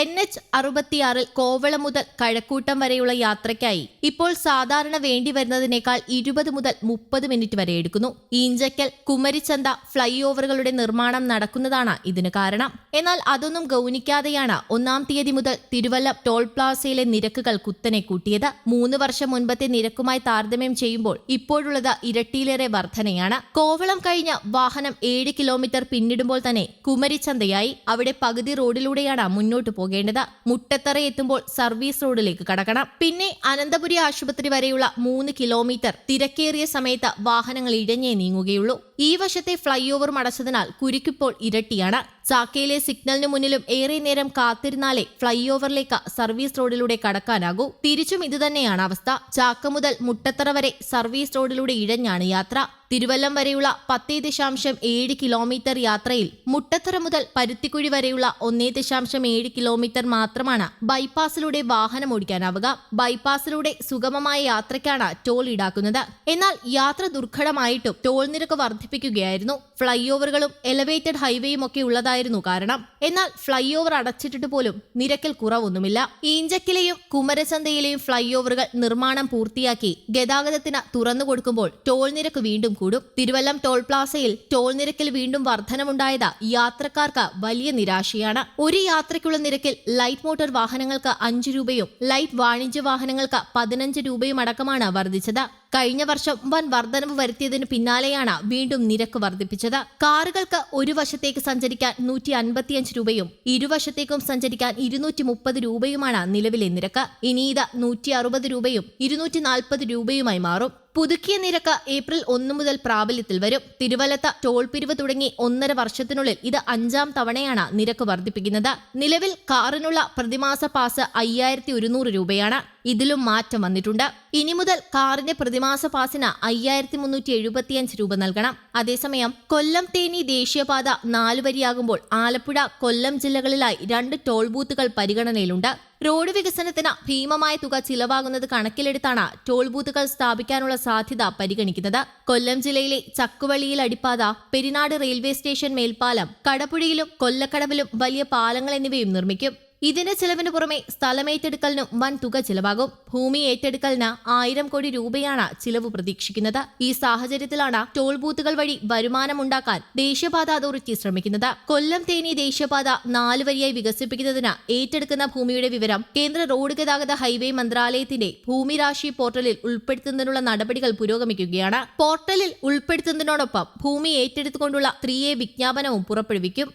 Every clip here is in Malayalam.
എൻ എച്ച് അറുപത്തിയാറിൽ കോവളം മുതൽ കഴക്കൂട്ടം വരെയുള്ള യാത്രയ്ക്കായി ഇപ്പോൾ സാധാരണ വേണ്ടി വരുന്നതിനേക്കാൾ ഇരുപത് മുതൽ മുപ്പത് മിനിറ്റ് വരെ എടുക്കുന്നു. ഈഞ്ചക്കൽ കുമരിച്ചന്ത ഫ്ലൈ ഓവറുകളുടെ നിർമ്മാണം നടക്കുന്നതാണ് ഇതിന് കാരണം. എന്നാൽ അതൊന്നും ഗൗനിക്കാതെയാണ് ഒന്നാം തീയതി മുതൽ തിരുവല്ല ടോൾ പ്ലാസയിലെ നിരക്കുകൾ കുത്തനെ കൂട്ടിയത്. മൂന്ന് വർഷം മുൻപത്തെ നിരക്കുമായി താരതമ്യം ചെയ്യുമ്പോൾ ഇപ്പോഴുള്ളത് ഇരട്ടിയിലേറെ വർധനയാണ്. കോവളം കഴിഞ്ഞ വാഹനം ഏഴ് കിലോമീറ്റർ പിന്നിടുമ്പോൾ തന്നെ കുമരിച്ചന്തയായി. അവിടെ പകുതി റോഡിലൂടെയാണ് മുന്നോട്ട് പോകേണ്ടത്. മുട്ടത്തറ എത്തുമ്പോൾ സർവീസ് റോഡിലേക്ക് കടക്കണം. പിന്നെ അനന്തപുരി ആശുപത്രി വരെയുള്ള മൂന്ന് കിലോമീറ്റർ തിരക്കേറിയ സമയത്ത് വാഹനങ്ങൾ ഇഴഞ്ഞേ നീങ്ങുകയുള്ളൂ. ഈ വശത്തെ ഫ്ലൈ ഓവർ അടച്ചതിനാൽ കുരുക്കിപ്പോൾ ഇരട്ടിയാണ്. ചാക്കയിലെ സിഗ്നലിന് മുന്നിലും ഏറെ നേരം കാത്തിരുന്നാലേ ഫ്ലൈ ഓവറിലേക്ക് സർവീസ് റോഡിലൂടെ കടക്കാനാകൂ. തിരിച്ചും ഇതുതന്നെയാണ് അവസ്ഥ. ചാക്ക മുതൽ മുട്ടത്തറ വരെ സർവീസ് റോഡിലൂടെ ഇഴഞ്ഞാണ് യാത്ര. തിരുവല്ലം വരെയുള്ള പത്തേ ദശാംശം ഏഴ് കിലോമീറ്റർ യാത്രയിൽ മുട്ടത്തറ മുതൽ പരുത്തിക്കുഴി വരെയുള്ള ഒന്നേ ദശാംശം ഏഴ് കിലോമീറ്റർ മാത്രമാണ് ബൈപ്പാസിലൂടെ വാഹനം ഓടിക്കാനാവുക. ബൈപ്പാസിലൂടെ സുഗമമായ യാത്രയ്ക്കാണ് ടോൾ ഈടാക്കുന്നത്. എന്നാൽ യാത്ര ദുർഘടമായിട്ടും ടോൾ നിരക്ക് വർദ്ധിപ്പിക്കുകയായിരുന്നു. ഫ്ലൈ ഓവറുകളും എലവേറ്റഡ് ഹൈവേയും ഒക്കെ ഉള്ളതായിരുന്നു കാരണം. എന്നാൽ ഫ്ലൈ ഓവർ അടച്ചിട്ടിട്ട് പോലും നിരക്കിൽ കുറവൊന്നുമില്ല. ഈഞ്ചക്കിലെയും കുമരചന്തയിലെയും ഫ്ലൈ ഓവറുകൾ നിർമ്മാണം പൂർത്തിയാക്കി ഗതാഗതത്തിന് തുറന്നു കൊടുക്കുമ്പോൾ ടോൾ നിരക്ക് വീണ്ടും കൂടും. തിരുവല്ലം ടോൾ പ്ലാസയിൽ ടോൾ നിരക്കിൽ വീണ്ടും വർധനമുണ്ടായത് യാത്രക്കാർക്ക് വലിയ നിരാശയാണ്. ഒരു യാത്രയ്ക്കുള്ള നിരക്കിൽ ലൈറ്റ് മോട്ടോർ വാഹനങ്ങൾക്ക് അഞ്ചു രൂപയും ലൈറ്റ് വാണിജ്യ വാഹനങ്ങൾക്ക് പതിനഞ്ച് രൂപയും അടക്കമാണ് വർദ്ധിച്ചത്. കഴിഞ്ഞ വർഷം വൻ വർധനവ് വരുത്തിയതിനു പിന്നാലെയാണ് വീണ്ടും നിരക്ക് വർദ്ധിപ്പിച്ചത്. കാറുകൾക്ക് ഒരു വശത്തേക്ക് സഞ്ചരിക്കാൻ നൂറ്റി അൻപത്തിയഞ്ച് രൂപയും ഇരുവശത്തേക്കും സഞ്ചരിക്കാൻ ഇരുന്നൂറ്റി മുപ്പത് രൂപയുമാണ് നിലവിലെ നിരക്ക്. ഇനി ഇത് നൂറ്റി അറുപത് രൂപയും ഇരുന്നൂറ്റി നാൽപ്പത് രൂപയുമായി മാറും. പുതുക്കിയ നിരക്ക് ഏപ്രിൽ ഒന്ന് മുതൽ പ്രാബല്യത്തിൽ വരും. തിരുവല്ലത്ത് ടോൾ പിരിവ് തുടങ്ങി ഒന്നര വർഷത്തിനുള്ളിൽ ഇത് അഞ്ചാം തവണയാണ് നിരക്ക് വർദ്ധിപ്പിക്കുന്നത്. നിലവിൽ കാറിനുള്ള പ്രതിമാസ പാസ് അയ്യായിരത്തി ഒരുന്നൂറ് രൂപയാണ്. ഇതിലും മാറ്റം വന്നിട്ടുണ്ട്. ഇനി മുതൽ കാറിന്റെ പ്രതിമാസ പാസിന് അയ്യായിരത്തി മുന്നൂറ്റി എഴുപത്തിയഞ്ച് രൂപ നൽകണം. അതേസമയം കൊല്ലം തേനി ദേശീയപാത നാലുവരിയാകുമ്പോൾ ആലപ്പുഴ കൊല്ലം ജില്ലകളിലായി രണ്ട് ടോൾ ബൂത്തുകൾ പരിഗണനയിലുണ്ട്. റോഡ് വികസനത്തിന് ഭീമമായ തുക ചിലവാകുന്നത് കണക്കിലെടുത്താണ് ടോൾ ബൂത്തുകൾ സ്ഥാപിക്കാനുള്ള സാധ്യത പരിഗണിക്കുന്നത്. കൊല്ലം ജില്ലയിലെ ചക്കുവള്ളിയിൽ അടിപ്പാത പെരിനാട് റെയിൽവേ സ്റ്റേഷൻ മേൽപ്പാലം കടപ്പുഴയിലും കൊല്ലക്കടവിലും വലിയ പാലങ്ങൾ എന്നിവയും നിർമ്മിക്കും. ഇതിന്റെ ചെലവിന് പുറമെ സ്ഥലമേറ്റെടുക്കലിനും വൻ തുക ചിലവാകും. ഭൂമി ഏറ്റെടുക്കലിന് ആയിരം കോടി രൂപയാണ് ചിലവ് പ്രതീക്ഷിക്കുന്നത്. ഈ സാഹചര്യത്തിലാണ് ടോൾ ബൂത്തുകൾ വഴി വരുമാനമുണ്ടാക്കാൻ ദേശീയപാത അതോറിറ്റി ശ്രമിക്കുന്നത്. കൊല്ലം തേനി ദേശീയപാത നാല് വരിയായി വികസിപ്പിക്കുന്നതിന് ഏറ്റെടുക്കുന്ന ഭൂമിയുടെ വിവരം കേന്ദ്ര റോഡ് ഗതാഗത ഹൈവേ മന്ത്രാലയത്തിന്റെ ഭൂമി രാശി പോർട്ടലിൽ ഉൾപ്പെടുത്തുന്നതിനുള്ള നടപടികൾ പുരോഗമിക്കുകയാണ്. പോർട്ടലിൽ ഉൾപ്പെടുത്തുന്നതിനോടൊപ്പം ഭൂമി ഏറ്റെടുത്തുകൊണ്ടുള്ള ത്രീ എ വിജ്ഞാപനവും പുറപ്പെടുവിക്കും.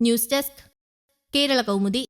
News desk. കേരള കൗമുദി.